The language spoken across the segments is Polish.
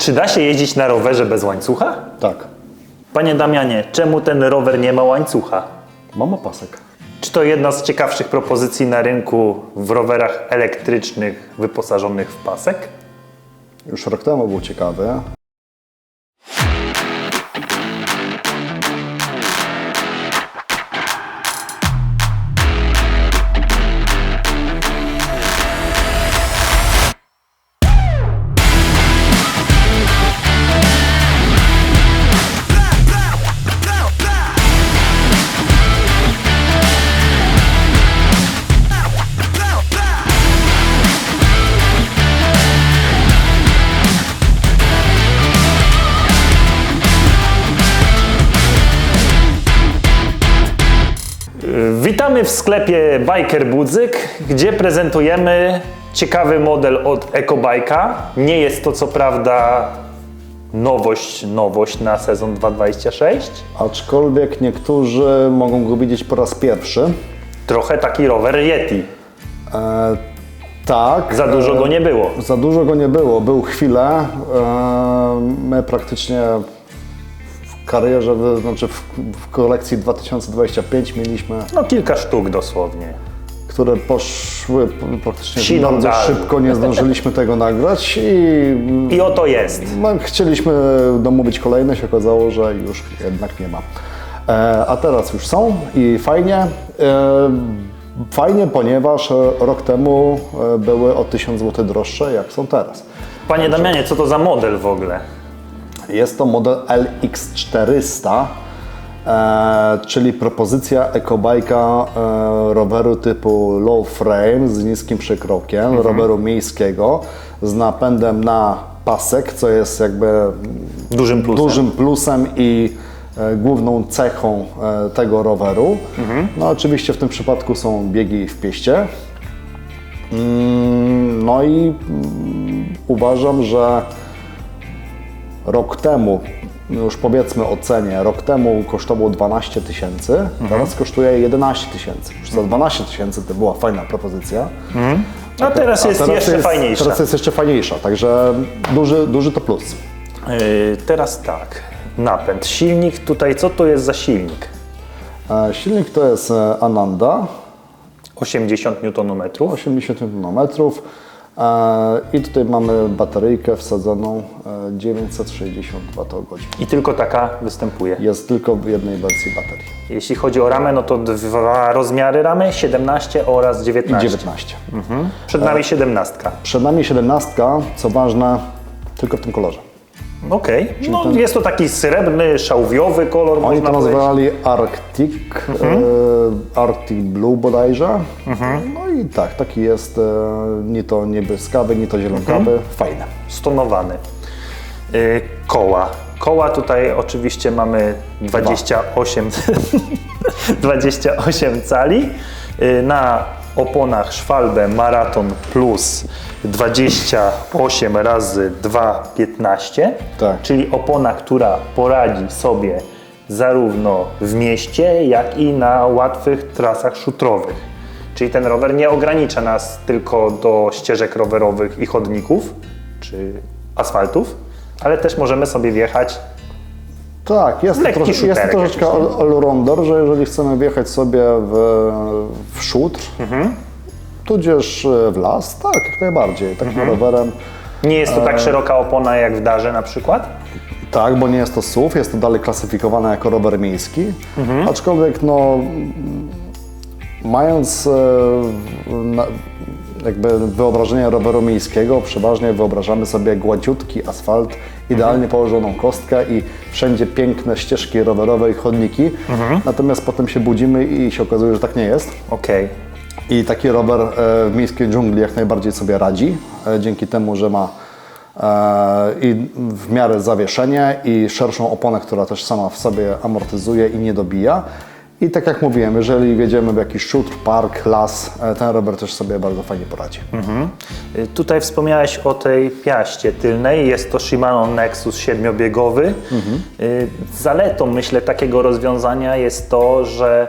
Czy da się jeździć na rowerze bez łańcucha? Tak. Panie Damianie, czemu ten rower nie ma łańcucha? Mam opasek. Czy to jedna z ciekawszych propozycji na rynku w rowerach elektrycznych wyposażonych w pasek? Już rok temu był ciekawy. Witamy w sklepie Biker Budzyk, gdzie prezentujemy ciekawy model od EcoBike'a. Nie jest to co prawda nowość, nowość na sezon 226. Aczkolwiek niektórzy mogą go widzieć po raz pierwszy. Trochę taki rower Yeti. E, tak. Za dużo go nie było. Za dużo go nie było. Był chwilę. E, my praktycznie karierze, w- znaczy w, w kolekcji 2025 mieliśmy, No kilka sztuk dosłownie. które poszły praktycznie Siną bardzo szybko. Nie zdążyliśmy tego nagrać i I oto jest. No, chcieliśmy domówić kolejne, się okazało, że już jednak nie ma. E, a teraz już są i fajnie. E, fajnie, ponieważ rok temu e, były o 1000 zł droższe, jak są teraz. Panie Damianie, co to za model w ogóle? Jest to model LX400, e, czyli propozycja ekobajka e, roweru typu low frame z niskim przekrokiem, roweru miejskiego z napędem na pasek, co jest jakby Dużym plusem. dużym plusem i e, główną cechą tego roweru. No oczywiście w tym przypadku są biegi w pieście. Mm, No i mm, uważam, że rok temu, no już powiedzmy o cenie, rok temu kosztował 12 tysięcy, teraz kosztuje 11 tysięcy. Za 12 tysięcy to była fajna propozycja. A teraz A jest teraz jeszcze jest, fajniejsza. Teraz jest jeszcze fajniejsza, także duży, duży to plus. Yy, teraz tak. Napęd. Silnik tutaj, co to jest za silnik? E, Silnik to jest e, Ananda, 80 Nm. 80 Nm. E, I tutaj mamy bateryjkę wsadzoną e, 960 Wh. I tylko taka występuje. Jest tylko w jednej wersji baterii. Jeśli chodzi o ramę, no to dwa rozmiary ramy, 17 oraz I 19. 19. Przed nami 17. Przed nami 17, co ważne, tylko w tym kolorze. Okej, no ten- jest to taki srebrny, szałwiowy kolor, Oni można to powiedzieć. nazywali Arctic, e, Arctic Blue bodajże. No i tak, taki jest e, nie to niebieskawy, nie to zielonkawy, fajny. Stonowany. Yy, koła. Koła tutaj oczywiście mamy 28, 28 cali. Yy, na oponach Schwalbe Marathon Plus 28 razy 2,15. Tak. Czyli opona, która poradzi sobie zarówno w mieście, jak i na łatwych trasach szutrowych. Czyli ten rower nie ogranicza nas tylko do ścieżek rowerowych i chodników, czy asfaltów, ale też możemy sobie wjechać. Tak, jest to, trosze, jest to troszeczkę allrounder, że jeżeli chcemy wjechać sobie w, w szutr, Mhm. tudzież w las, tak, jak najbardziej, takim Mhm. rowerem. Nie jest to tak szeroka opona jak w darze na przykład. Tak, bo nie jest to SUV, jest to dalej klasyfikowane jako rower miejski, Mhm. aczkolwiek no, mając e, na, jakby wyobrażenie roweru miejskiego, przeważnie wyobrażamy sobie gładziutki asfalt, idealnie położoną kostkę i wszędzie piękne ścieżki rowerowe i chodniki, Mhm. natomiast potem się budzimy i się okazuje, że tak nie jest. Okej. I taki rower e, w miejskiej dżungli jak najbardziej sobie radzi, e, dzięki temu, że ma e, i w miarę zawieszenie i szerszą oponę, która też sama w sobie amortyzuje i nie dobija. I tak jak mówiłem, jeżeli wjedziemy w jakiś szutr, park, las, e, ten rower też sobie bardzo fajnie poradzi. Y, Tutaj wspomniałeś o tej piaście tylnej. Jest to Shimano Nexus siedmiobiegowy. Y, Zaletą, myślę, takiego rozwiązania jest to, że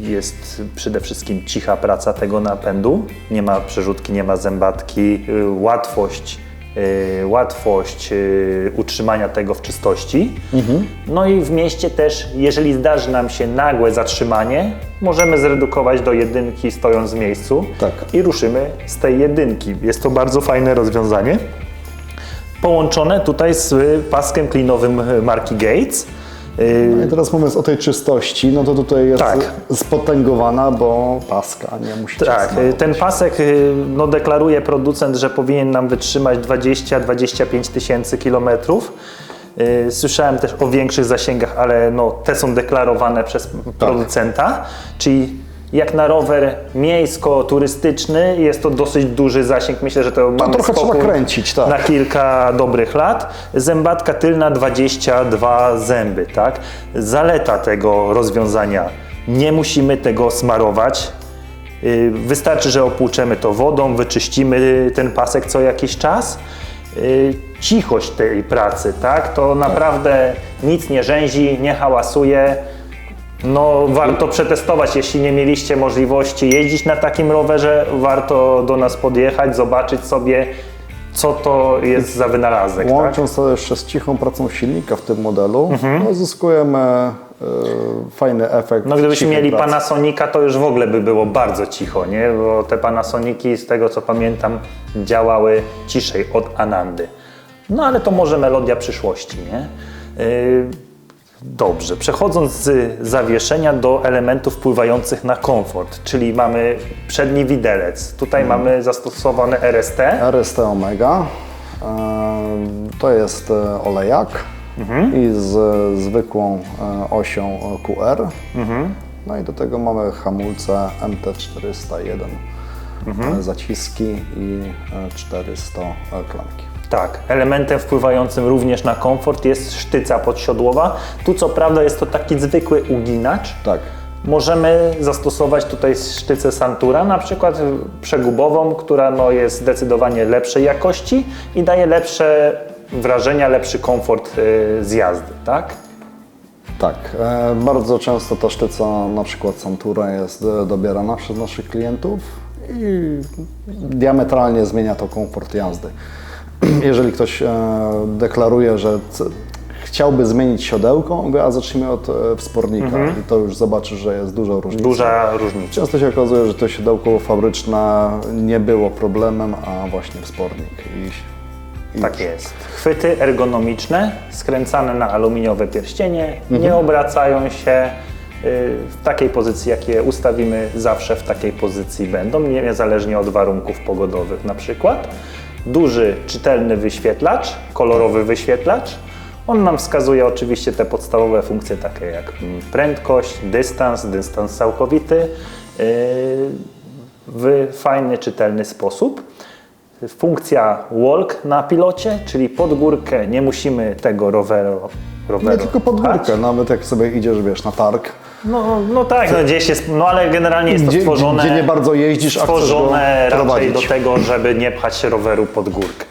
jest przede wszystkim cicha praca tego napędu. Nie ma przerzutki, nie ma zębatki, y, łatwość łatwość y, utrzymania tego w czystości. Mhm. No i w mieście też, jeżeli zdarzy nam się nagłe zatrzymanie, możemy zredukować do jedynki stojąc w miejscu Tak. i ruszymy z tej jedynki. Jest to bardzo fajne rozwiązanie. Połączone tutaj z y, paskiem klinowym y, marki Gates. Y, No I teraz mówiąc o tej czystości, no to tutaj jest Tak. spotęgowana, bo paska nie musi Tak, y, ten pasek y, no, deklaruje producent, że powinien nam wytrzymać 20-25 tysięcy kilometrów. Y, Słyszałem też o większych zasięgach, ale no, te są deklarowane przez producenta, czyli jak na rower miejsko-turystyczny jest to dosyć duży zasięg. Myślę, że to, mamy trochę trzeba kręcić, tak. na kilka dobrych lat. Zębatka tylna 22 zęby, tak? Zaleta tego rozwiązania. Nie musimy tego smarować. Yy, Wystarczy, że opłuczemy to wodą, wyczyścimy ten pasek co jakiś czas. Yy, Cichość tej pracy, tak? To naprawdę nic nie rzęzi, nie hałasuje. No, warto przetestować, jeśli nie mieliście możliwości jeździć na takim rowerze, warto do nas podjechać, zobaczyć sobie, co to jest za wynalazek. Tak? Łącząc to jeszcze z cichą pracą silnika w tym modelu, no, uzyskujemy e, fajny efekt. No gdybyśmy cichej mieli pracy. Panasonica, to już w ogóle by było bardzo cicho, nie? Bo te Panasoniki, z tego co pamiętam, działały ciszej od Anandy. No ale to może melodia przyszłości, nie? Yy, Dobrze, przechodząc z zawieszenia do elementów wpływających na komfort, czyli mamy przedni widelec. Tutaj mamy zastosowane RST. RST Omega. E, To jest e, olejak i z zwykłą e, osią QR. No i do tego mamy hamulce MT401, e, zaciski i e, 400 klamki. Tak, elementem wpływającym również na komfort jest sztyca podsiodłowa. Tu co prawda jest to taki zwykły uginacz. Tak. Możemy zastosować tutaj sztycę Santura, na przykład przegubową, która no jest zdecydowanie lepszej jakości i daje lepsze wrażenia, lepszy komfort y, z jazdy, tak? Tak, e, bardzo często ta sztyca, na przykład Santura, jest e, dobierana przez naszych klientów i diametralnie zmienia to komfort jazdy. Jeżeli ktoś e, deklaruje, że chciałby zmienić siodełko, mówię, a zacznijmy od e, wspornika i to już zobaczy, że jest duża różnica. Duża różnica. Często się okazuje, że to siodełko fabryczne nie było problemem, a właśnie wspornik. I, i Tak jest. Chwyty ergonomiczne, skręcane na aluminiowe pierścienie, nie obracają się y, w takiej pozycji, jak je ustawimy, zawsze w takiej pozycji będą, niezależnie od warunków pogodowych na przykład. Duży, czytelny wyświetlacz, kolorowy wyświetlacz. On nam wskazuje oczywiście te podstawowe funkcje, takie jak mm, prędkość, dystans, dystans całkowity, yy, w fajny, czytelny sposób. Funkcja walk na pilocie, czyli pod górkę nie musimy tego roweru. roweru nie tylko pod górkę, nawet jak sobie idziesz, wiesz, na targ, No, no tak, no gdzieś jest, no ale generalnie jest to Gdzie- stworzone. gdzie nie bardzo jeździsz, stworzone raczej prowadzić. do tego, żeby nie pchać roweru pod górkę.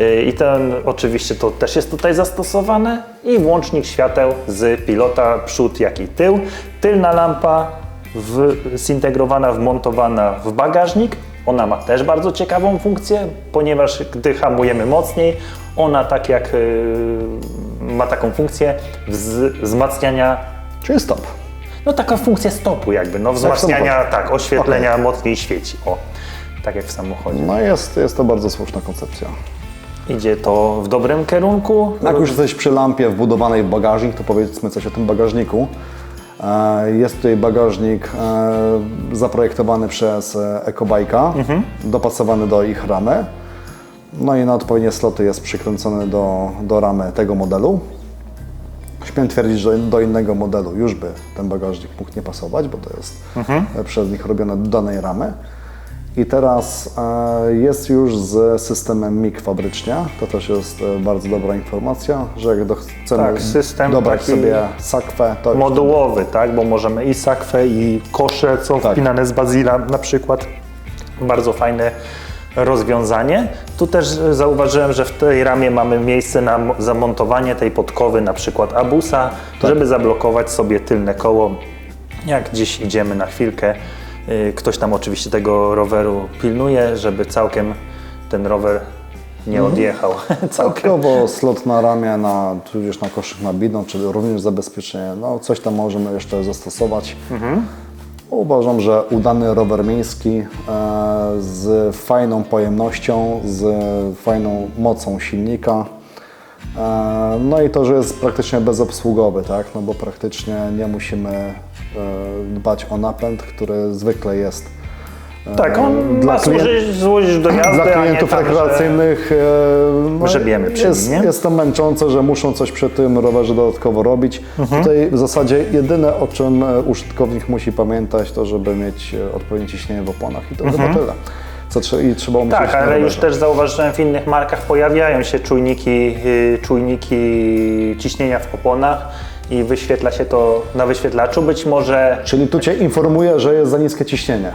Yy, I ten oczywiście to też jest tutaj zastosowane i włącznik świateł z pilota przód jak i tył. Tylna lampa w, zintegrowana, wmontowana w bagażnik. Ona ma też bardzo ciekawą funkcję, ponieważ gdy hamujemy mocniej, ona tak jak yy, ma taką funkcję wz, wzmacniania czyli stop. No taka funkcja stopu jakby, no wzmacniania, tak, oświetlenia mocniej świeci, o, tak jak w samochodzie. No jest, jest to bardzo słuszna koncepcja. Idzie to w dobrym kierunku. Jak już jesteś przy lampie wbudowanej w bagażnik, to powiedzmy coś o tym bagażniku. E, Jest tutaj bagażnik e, zaprojektowany przez Ecobike'a, dopasowany do ich ramy. No i na odpowiednie sloty jest przykręcony do, do ramy tego modelu. Śmiem twierdzić, że do innego modelu już by ten bagażnik mógł nie pasować, bo to jest e, przez nich robione do danej ramy. I teraz e, jest już z systemem MIG fabrycznie. To też jest e, bardzo dobra informacja, że jak chcemy Tak, system dobrać sobie sakwę, to Modułowy, tak, bo możemy i sakwę, i kosze, co Tak. wpinane z bazila na przykład. Bardzo fajne rozwiązanie. Tu też zauważyłem, że w tej ramie mamy miejsce na mo- zamontowanie tej podkowy, na przykład abusa, Tak. żeby zablokować sobie tylne koło. Jak gdzieś idziemy na chwilkę, y, ktoś tam oczywiście tego roweru pilnuje, żeby całkiem ten rower nie odjechał całkiem. Dodatkowo slot na ramię, na, tudzież na koszyk na bidon, czyli również zabezpieczenie. No, coś tam możemy jeszcze zastosować. Uważam, że udany rower miejski e, z fajną pojemnością, z fajną mocą silnika. E, no i to, że jest praktycznie bezobsługowy, tak? No bo praktycznie nie musimy e, dbać o napęd, który zwykle jest Tak, on dla ma klien- służyć, służyć do jazdy, dla klientów tak, że- rekreacyjnych e, no, grzebiemy przy jest, nim, jest to męczące, że muszą coś przy tym rowerze dodatkowo robić. Mhm. Tutaj w zasadzie jedyne o czym e, użytkownik musi pamiętać to, żeby mieć e, odpowiednie ciśnienie w oponach i to chyba tyle. Co trze- i trzeba Mhm. Tak, ale już też zauważyłem w innych markach pojawiają się czujniki, y, czujniki ciśnienia w oponach i wyświetla się to na wyświetlaczu. Być może Czyli tu Cię informuje, że jest za niskie ciśnienie,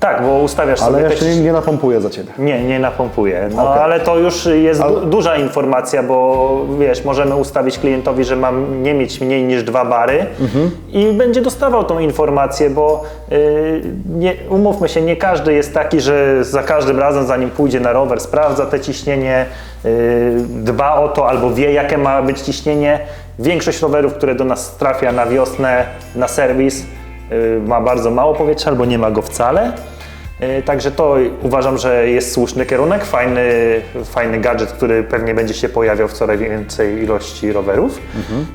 tak, bo ustawiasz ale sobie te jeszcze nie, nie napompuje za Ciebie. Nie, nie napompuje. No Okej. ale to już jest Ale- du- duża informacja, bo wiesz, możemy ustawić klientowi, że mam nie mieć mniej niż dwa bary Mhm. i będzie dostawał tą informację, bo y, nie, umówmy się, nie każdy jest taki, że za każdym razem zanim pójdzie na rower, sprawdza te ciśnienie, y, dba o to albo wie jakie ma być ciśnienie. Większość rowerów, które do nas trafia na wiosnę, na serwis, ma bardzo mało powietrza albo nie ma go wcale. E, Także to uważam, że jest słuszny kierunek, fajny, fajny gadżet, który pewnie będzie się pojawiał w coraz więcej ilości rowerów.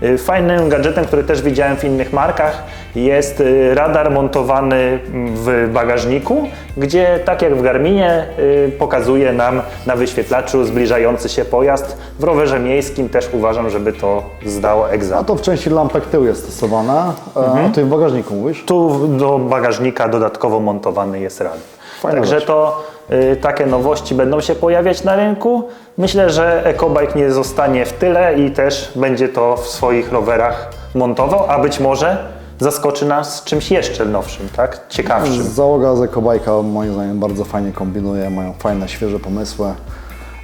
E, Fajnym gadżetem, który też widziałem w innych markach jest e, radar montowany w bagażniku, gdzie tak jak w Garminie e, pokazuje nam na wyświetlaczu zbliżający się pojazd. W rowerze miejskim też uważam, żeby to zdało A egzamin. to w części lampek tył jest stosowane, Mhm. a Ty w bagażniku mówisz? Tu do bagażnika dodatkowo montowany jest radar. Fajna Także rzecz. to y, takie nowości będą się pojawiać na rynku. Myślę, że EcoBike nie zostanie w tyle i też będzie to w swoich rowerach montował, a być może zaskoczy nas czymś jeszcze nowszym, tak? Ciekawszym. Załoga z Ekobajka moim zdaniem bardzo fajnie kombinuje, mają fajne, świeże pomysły.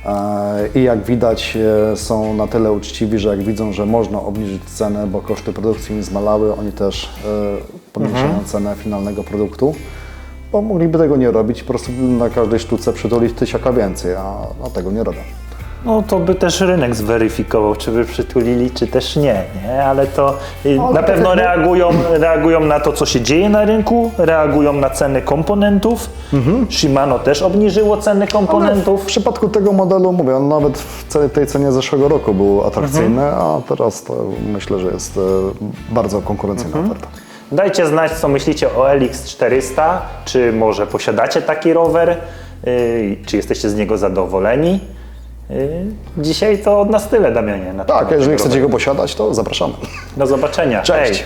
E, I jak widać e, są na tyle uczciwi, że jak widzą, że można obniżyć cenę, bo koszty produkcji nie zmalały, oni też e, podniesią Mhm. cenę finalnego produktu. Bo mogliby tego nie robić, po prostu na każdej sztuce przytulić tysiaka więcej, a, a tego nie robią. No to by też rynek zweryfikował, czy by przytulili, czy też nie, nie? Ale to y, Ale na pewno reagują, reagują na to, co się dzieje na rynku, reagują na ceny komponentów. Shimano też obniżyło ceny komponentów. Ale w przypadku tego modelu, mówię, on nawet w tej cenie zeszłego roku był atrakcyjny, a teraz to myślę, że jest e, bardzo konkurencyjna oferta. Dajcie znać, co myślicie o LX400, czy może posiadacie taki rower, yy, czy jesteście z niego zadowoleni. Yy, dzisiaj to od nas tyle, Damianie. na Tak, jeżeli chcecie go posiadać, to zapraszamy. Do zobaczenia. Cześć.